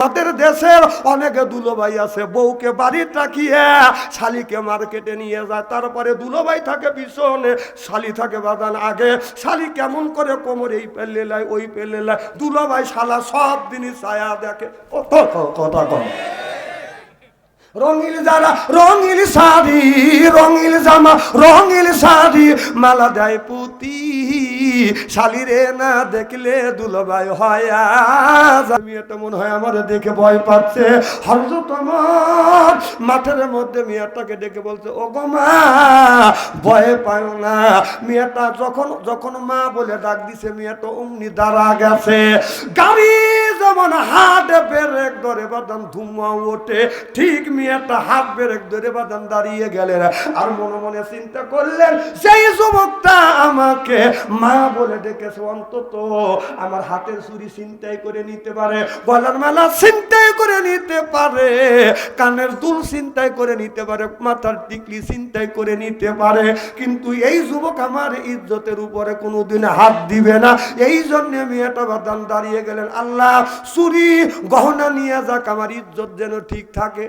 আমাদের দেশের অনেক দুলোভাই আছে, বউকে বাড়ি রাখিয়ে শালিকে মার্কেটে নিয়ে যায়, তারপরে দুলোভাই থাকে পিছনে শালি থাকে বাদান আগে, শালি কেমন করে কোমর এই পেলে লাই, ওই পেলে লাই, দুলোভাই শালা সব দিনই ছায়া দেখে। কথা কম রঙিল যারা রঙিল শাড়ি, রঙিল জামা, রঙিল শাড়ি, মালা দেয় পুতি। শালিরে না দেখলে দুলবাই হয় মেয়েটা মনে হয় আমার দেখে ভয় পাচ্ছে। হরজত আমার মাঠের মধ্যে মেয়েটাকে ডেকে বলছে ও গো মা, ভয় পায় না। মেয়েটা যখন যখন মা বলে ডাক দিছে মেয়েটা অমনি দাঁড়া গেছে। গাড়ি যেমন হাত ব্রেক ধরে বাদাম ধুমা ওঠে, ঠিক মেয়েটা হাত ব্রেক ধরে বাদাম দাঁড়িয়ে গেলেন। আর মনে মনে চিন্তা করলেন, সেই যুবকটা আমাকে মা বলে ডেকেছে, অন্তত আমার হাতের চুরি চিন্তাই করে নিতে পারে, গলার মালা চিন্তাই করে নিতে পারে, কানের দুল চিন্তাই করে নিতে পারে, মাথার টিকলি চিন্তাই করে নিতে পারে, কিন্তু এই যুবক আমার ইজ্জতের উপরে কোনোদিন হাত দিবে না। এই জন্য মেয়েটা বাদান দাঁড়িয়ে গেলেন। আল্লাহ চুরি, গহনা নিয়ে যাক, আমার ইজ্জত যেন ঠিক থাকে।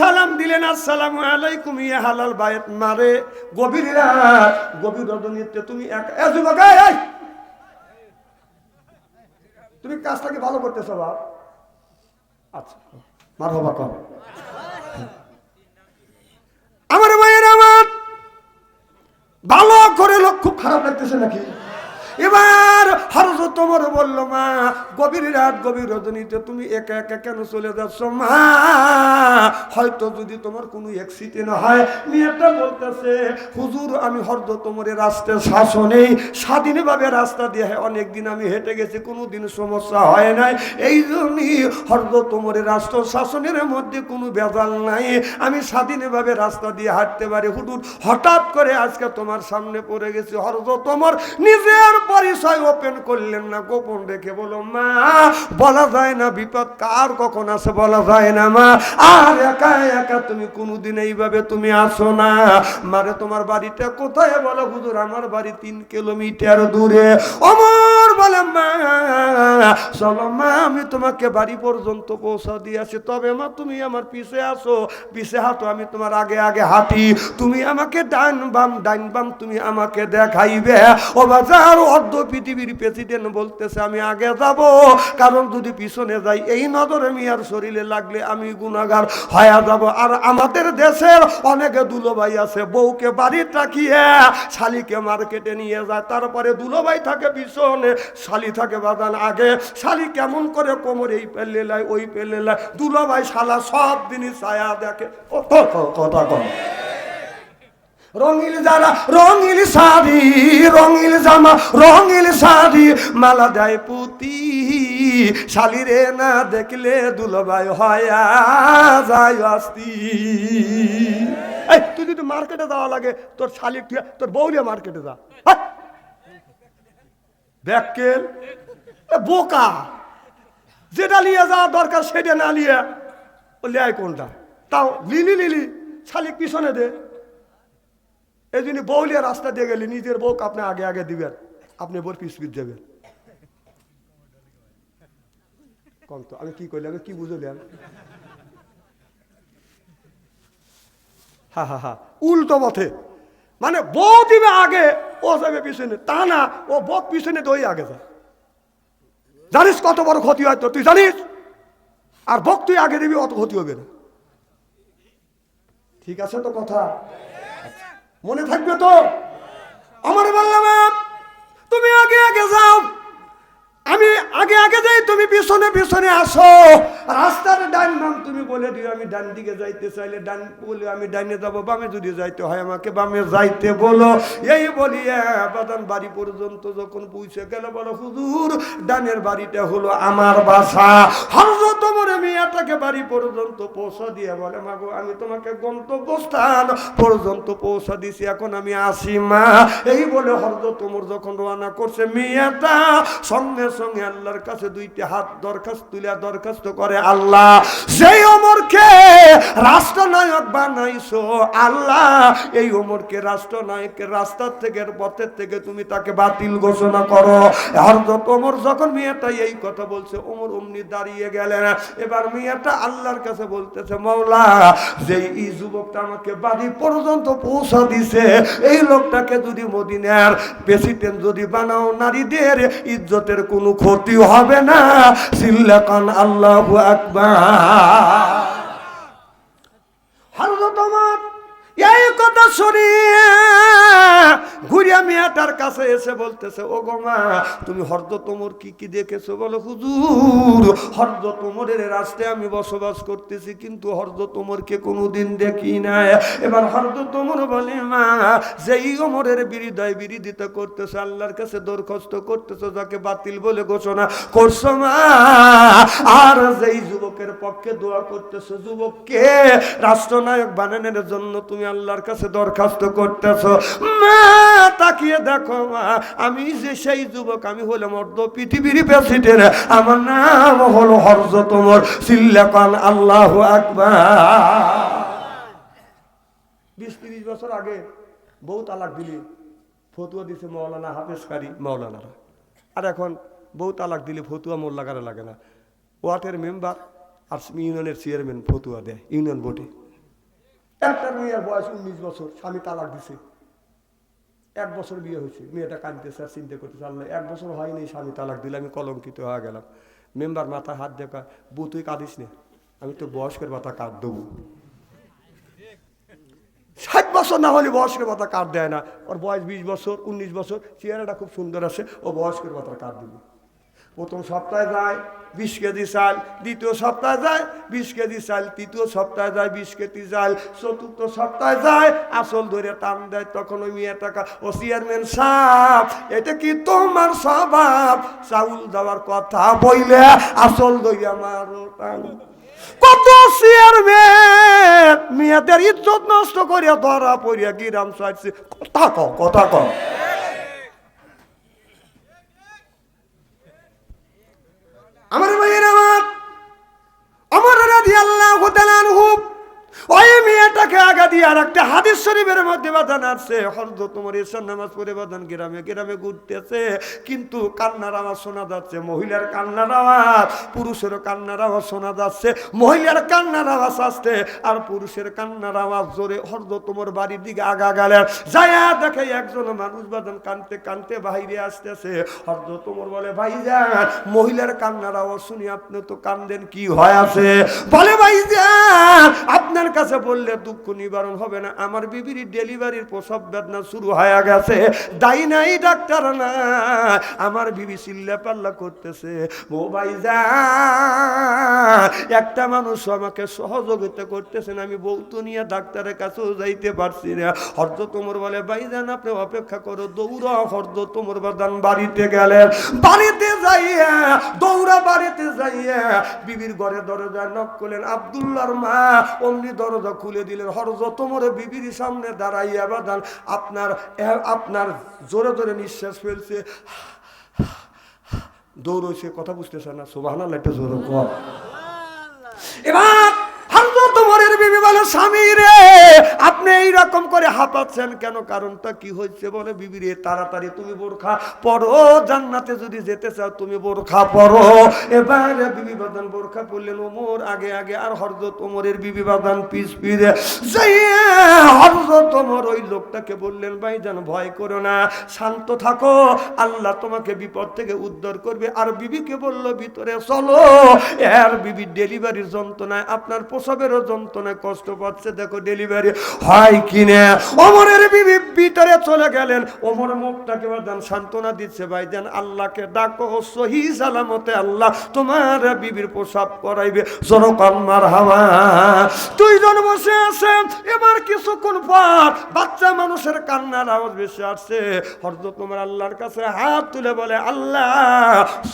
সালাম দিলেন আলাইকুম, ইয়া হালাল মারে। গভীর রাত রজনীতে তুমি এক! তুমি কাজটাকে ভালো করতেছো, বাপ? আচ্ছা মার হবা কম আমার মায়ের আমার ভালো করে লোক খুব খারাপ লাগতেছে নাকি? এবার হরজ তোমার বলল, মা, গভীর রাত, গভীর রজনীতে তুমি একা একা কেন চলে যাচ্ছ, মা? হয়তো যদি তোমার কোনো অ্যাক্সিডেন্ট হয়। মেয়েটা বলতেছে, হুজুর, আমি হরদ তোমার রাস্তার শাসনেই স্বাধীনভাবে রাস্তা দিয়ে অনেক দিন আমি হেঁটে গেছি কোনো দিন সমস্যা হয় নাই। এই জন্যই হরদ তোমার রাষ্ট্র শাসনের মধ্যে কোনো ভেজাল নাই। আমি স্বাধীনভাবে রাস্তা দিয়ে হাঁটতে পারি। হুজুর, হঠাৎ করে আজকে তোমার সামনে পড়ে গেছি। হরদ তোমার নিজের পরিচয় ওপেন করলেন না, গোপন রেখে বলো মা, বলা যায় না বিপদ কার, কখন আসে বলা যায় না, মা। আর একা একা তুমি কোনোদিন এইভাবে তুমি আসো না। মারে, তোমার বাড়িটা কোথায় বলো হুজুর? আমার বাড়ি তিন কিলোমিটার দূরে। অমর বলে, মা, চলো, মা, আমি তোমাকে বাড়ি পর্যন্ত পৌঁছা দিয়েছি। তবে মা, তুমি আমার পিছে আসো। পিছে হাঁটো, আমি তোমার আগে আগে হাঁটি। তুমি আমাকে ডান বাম, ডাইন বাম তুমি আমাকে দেখাইবে। ও বাজার অর্ধ পৃথিবীর প্রেসিডেন্ট বলতেছে আমি আগে যাব কারণ যদি পিছনে যাই এই নজরে মিয়ার শরীরে লাগলে আমি গুণাগার হয়ে যাব আর আমাদের দেশের অনেকে দুলোভাই আছে বউকে বাড়ি রাখিয়ে শালিকে মার্কেটে নিয়ে যায় তারপরে দুলোভাই থাকে পিছনে শালি থাকে বাদান আগে শালি কেমন করে কোমর এই পেলে লাই ওই পেলে লাই দুলোভাই শালা সব দিনই ছায়া দেখে কথা কম রঙিল যারা রঙিল শাড়ি, রঙিল জামা, রঙিল শাড়ি। মালা দেয় পুতি শালিরে না দেখলে দুলবাই হয় যায় আসতি এই, তুই যদি মার্কেটে যাওয়া লাগে, তোর শালি তোর বউলিয়া মার্কেটে যা। এ বোকা। যেটা নিয়ে যাওয়া দরকার সেটা না নিয়ে লেয় কোনটা? তাও লিলি লিলি শালিক পিছনে দে। এই জন্য বউলিয়া রাস্তা দিয়ে গেলে নিজের বউকে আপনি আগে আগে দিবেন। আপনি বোর পিস পিস দেবেন। কম তো, আমি কি করলাম কি বুঝলাম? হা হা হা, উল্টো পথে। মানে বউ দিবে আগে, ও যাবে পিছনে। তা না, ও বক পিছনে দই আগে যায়। জানিস কত বড় ক্ষতি হয় তোর, তুই জানিস? আর বক তুই আগে দিবি, অত ক্ষতি হবে না। ঠিক আছে তো কথা? মনে থাকবে তো? আমার বললাম তুমি আগে আগে যাও। আমি আগে আগে যাই, তুমি পিছনে পিছনে আসো। রাস্তার ডান বাম তুমি বলে দিও, আমি ডান দিকে যাইতে চাইলে ডান বলে আমি ডাইনে যাব, বামে যদি যাইতে হয় আমাকে বামে যাইতে বলো। এই বলি বাদান বাড়ি পর্যন্ত যখন পৌঁছে গেল, বলো, হুজুর, ডানের বাড়িটা হলো আমার বাসা। হরজত তোমার মেয়েটাকে বাড়ি পর্যন্ত পৌঁছা দিয়ে বলে, মাগো, আমি তোমাকে গন্তব্যস্থান পর্যন্ত পৌঁছা দিছি, এখন আমি আসি, মা। এই বলে হরজ তোমর যখন রওনা করছে, মেয়েটা সঙ্গে সঙ্গে আল্লাহর কাছে দুইটি হাত দরখাস্ত তুলে দরখাস্ত করে করে আল্লাহ সেই অমরকে রাষ্ট্রনায়ক বানাইছো, আল্লাহ, এই অমরকে রাষ্ট্রনায়কের রাস্তার থেকে পথের থেকে তুমি তাকে বাতিল ঘোষণা করো। হরদত ওমর যখন মেয়েটা এই কথা বলছে, ওমর অমনি দাঁড়িয়ে গেলেন। এবার মেয়েটা আল্লাহর কাছে বলতেছে মৌলা যে এই যুবকটা আমাকে বাড়ি পর্যন্ত পৌঁছা দিছে, এই লোকটাকে যদি মদিনার প্রেসিডেন্ট যদি বানাও, নারীদের ইজ্জতের কোনো ক্ষতি হবে না। সিল্লাকান আল্লাহু আকবার হারুদো তোমার এই কথা শুনিয়ে ঘুরিয়া মিয়াটার কাছে এসে বলতেছে ও গো মা, তুমি হরদ তোমর কি কি দেখেছ বলো হুজুর? হরদ তোমরের রাস্তায় আমি বসবাস করতেছি, কিন্তু হরদ তোমরকে কোনোদিন দেখি নাই। এবার হরদ তোমর বলে, মা, যেই ওমরের বিরোধায় বিরোধিতা করতেছে, আল্লাহর কাছে দরখাস্ত করতেছো, যাকে বাতিল বলে ঘোষণা করছ মা, আর যেই যুবকের পক্ষে দোয়া করতেছো, যুবককে রাষ্ট্রনায়ক বানানোর জন্য তুমি আল্লাহর কাছে দরখাস্ত করতেছ। মা, তাকিয়ে দেখো মা, আমি যে সেই যুবক, আমি হলাম অর্ধ পৃথিবীর প্রেসিডেন্ট। আমার নাম হলো হরজ তোমার সিল্লাকান আল্লাহ আকবার। বিশ তিরিশ বছর আগে বউ তালাক দিলি, ফতুয়া দিছে মৌলানা হাফেজ কারি মৌলানারা আর এখন বউ তালাক দিলে ফতুয়া লাগানো লাগে না। ওয়ার্ডের মেম্বার আর ইউনিয়নের চেয়ারম্যান ফতুয়া দেয়, ইউনিয়ন বোর্ডে একটা মেয়ের বয়স উনিশ বছর, স্বামী তালাক দিছে। এক বছর বিয়ে হয়েছে, মেয়েটা কাঁদতেছে আর চিন্তা করতেছে, আল্লাহ, এক বছর হয়নি স্বামী তালাক দিলে, আমি কলঙ্কিত হয়ে গেলাম। মেম্বার মাথায় হাত দেখা বউ, তুই কাঁদিস নে, আমি তো বয়স্কের মাথা কাঁদ দেবো। ষাট বছর না হলে বয়স্কের মাথা কার্ড দেয় না। ওর বয়স বিশ বছর, উনিশ বছর, চেহারাটা খুব সুন্দর আছে, ও বয়স্কের মাথা কার্ড দিবে। প্রথম সপ্তাহে যায়, বিশ কেজি চাল, দ্বিতীয় সপ্তাহে যায়, বিশ কেজি চাল, তৃতীয় সপ্তাহে যায়, বিশ কেজি চাল, চতুর্থ সপ্তাহে যায়, আসল ধরে টান দেয় তখন ওই মেয়ে টাকা। ও চেয়ারম্যান সাপ এটা কি তোমার স্বভাব? চাউল দেওয়ার কথা বইলে আসল ধরে মারো টান। কত চেয়ারম্যান, মেয়েদের ইজ্জত নষ্ট করিয়া ধরা পড়িয়া গিরাম চাইছে কথা ক কথা ক আমার ভাইয়ের আমার আমার রাধি আল্লাহ হুব ওই মেয়েটাকে আগা দিয়ে আর একটা হাদিস শরীফের মধ্যে বাদান আসছে হরদ তোমার এসব নামাজ পড়ে বাদান গ্রামে গ্রামে ঘুরতেছে, কিন্তু কান্নার আওয়াজ শোনা যাচ্ছে, মহিলার কান্নার আওয়াজ পুরুষেরও কান্নার আওয়াজ শোনা যাচ্ছে, মহিলার কান্নার আওয়াজ আসছে, আর পুরুষের কান্নার আওয়াজ জোরে হরদ তোমার বাড়ির দিকে আগা গেলেন। যায়া দেখে একজন মানুষ বাদান কানতে কানতে বাইরে আসতেছে। হরদ তোমার বলে, ভাই যান, মহিলার কান্নার আওয়াজ শুনি আপনি তো কান্দেন, কি হয় আছে? বলে, ভাই যান আপনার কাছে বললে দুঃখ নিবারণ হবে না। আমার বিবির ডেলিভারির প্রসব বেদনা শুরু হয়ে গেছে। দায়ী নাই, ডাক্তার না আমার বিবি চিল্লা পাল্লা করতেছে। ও ভাই যান একটা মানুষ আমাকে সহযোগিতা করতেছেন আমি বৌতো নিয়ে ডাক্তারের কাছেও যাইতে পারছি না। হর্দ তোমর বলে ভাইজান আপনি অপেক্ষা করো, দৌড়া হর্দ তোমর বাদান বাড়িতে গেলেন বাড়িতে যাইয়া, দৌড়া বাড়িতে যাইয়া বিবির ঘরে দরজা নক করলেন আবদুল্লার মা, অমনি দরজা খুলে দিলেন হরজ মরে বিবির সামনে দাঁড়াইয়া বাদান আপনার আপনার জোরে জোরে নিঃশ্বাস ফেলছে। দৌড়ছে কথা বুঝতেছে না সোভানা লাইটে জোরে কম এবার তোমারের বিবি বলে, স্বামী রে, আপনি এইরকম করে হাঁপাচ্ছেন কেন? কারণটা কি বলে বিবি রে, তাড়াতাড়ি তুমি বোরখা জান্নাতে যদি যেতে চাও তুমি বোরখা এবার বিবি বাদান বোরখা ওমর, আগে আগে, আর বিবি বাদান পিস ওই লোকটাকে বললেন ভাইজান ভয় করো না, শান্ত থাকো, আল্লাহ তোমাকে বিপদ থেকে উদ্ধার করবে। আর বিবিকে বলল, ভিতরে চলো, এর বিবির ডেলিভারির যন্ত্রণায় আপনার প্রসবেরও যন্ত্রণায় কষ্ট পাচ্ছে, দেখো ডেলিভারি হয় অমরের বিবি ভিতরে চলে গেলেন। অমর মুখটাকে বাদান সান্ত্বনা দিচ্ছে ভাইজান আল্লাহকে ডাকো সহি সালামতে আল্লাহ তোমার বিবির প্রসাব করাইবে। বসে এবার কিছুক্ষণ পর বাচ্চা মানুষের কান্নার আওয়াজ বেশি আসছে। তোমার আল্লাহর কাছে হাত তুলে বলে, আল্লাহ,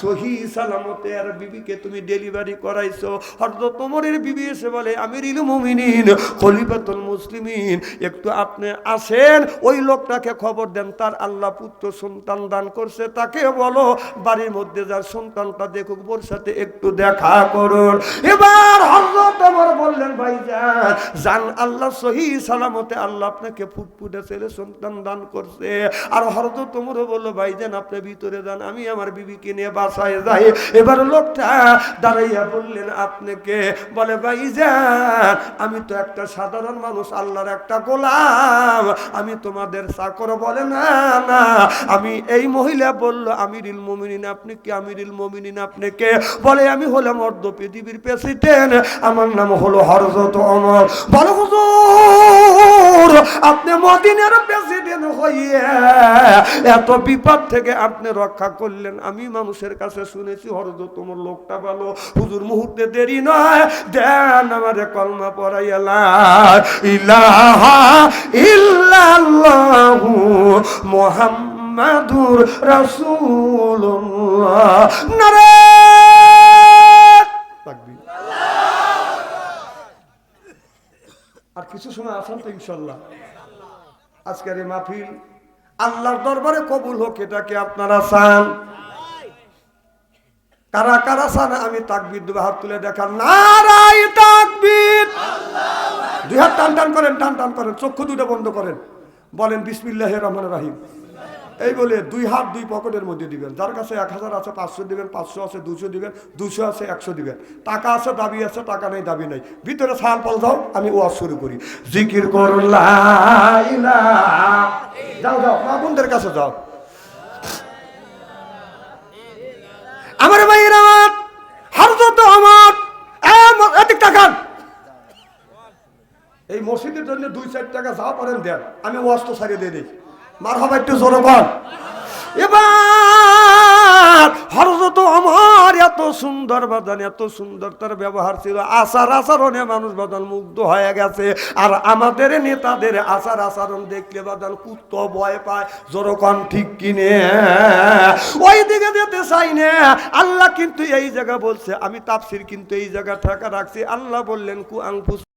সহি সালামতে আর বিবিকে তুমি ডেলিভারি করাইছো। হরদ তোমারের বিবি এসে বলে আমির ইলু মুমিনিন, খলিফাতুল মুসলিমিন। একটু আপনি আসেন, ওই লোকটাকে খবর দেন, তার আল্লাহ পুত্র সন্তান দান করছে, তাকে বলো, বাড়ির মধ্যে যার সন্তানটা দেখুক বোর সাথে একটু দেখা করুন। এবার ভাই যান জান আল্লাহ সহি সালামতে আল্লাহ আপনাকে ফুটফুটে ছেলে সন্তান দান করছে। আর হরদত তোমরও বলল ভাইজান আপনি ভিতরে যান, আমি আমার বিবিকে নিয়ে বাসায় যাই। এবার লোকটা দাঁড়াইয়া বললেন, আপনাকে? বলে ভাইজান আমি তো একটা সাধারণ মানুষ, আল্লাহর একটা গোলাম। আমি তোমাদের চাকর বলে, না না। আমি এই মহিলা বলল, আমিরুল মমিনিন, আপনি কি? আমিরুল মমিনিন, আপনি কে? বলে, আমি হলাম অর্ধ পৃথিবীর প্রেসিডেন্ট আমার নাম হলো হরজত অমর। বলো, হুজুর, আপনি প্রেসিডেন্ট এত বিপদ থেকে আপনি রক্ষা করলেন। আমি মানুষের কাছে শুনেছি হরজত তোমার লোকটা ভালো। হুজুর, মুহূর্তে দেরি নয়। দেন আমারে কলমা পড়াইলা ইলাহা ইল্লাল্লাহু মুহাম্মাদুর রাসূলুল্লাহ। নারে তাকবীর আর কিছু সময় আসান তো ইনশাল্লাহ। আজকের এই মাহফিল আল্লাহর দরবারে কবুল হোক এটাকে আপনারা চান? কারা কারা চান? আমি তাকবির দেবো হাত তুলে দেখান। নারাই তাকবির! দুই হাত টান টান করেন, টান টান করেন, চক্ষু দুটো বন্ধ করেন। বলেন বিসমিল্লাহ রহমান রাহিম। এই বলে দুই হাত দুই পকেটের মধ্যে দিবেন। যার কাছে এক হাজার আছে, পাঁচশো দিবেন, পাঁচশো আছে দুশো দিবেন দুশো আছে, একশো দিবেন। টাকা আছে, দাবি আছে, টাকা নেই, দাবি নেই। ভিতরে ছাল পাল দাও, আমি ওয়াজ শুরু করি। জিকির করুন লা ইলাহা। যাও যাও, মা কাছে যাও। আমার ভাইয়ের আমার হরজত আমার এদিক এই মসজিদের জন্য দুই চার টাকা যা পারেন দেন। আমি ওয়াস্ত সারিয়ে দিয়ে দিই। একটু জোরে কর এবার আমার এত সুন্দর এত সুন্দর তার ব্যবহার ছিল। আচার আচরণে মানুষ মুগ্ধ হয়ে গেছে। আর আমাদের নেতাদের আচার আচরণ দেখলে বাদান কুত্ত ভয় পায়। জোরকন ঠিক কিনে ওই দিকে যেতে চাই না। আল্লাহ কিন্তু এই জায়গা বলছে, আমি তাফসির কিন্তু এই জায়গা ঠেকা রাখছি। আল্লাহ বললেন কু আংফুস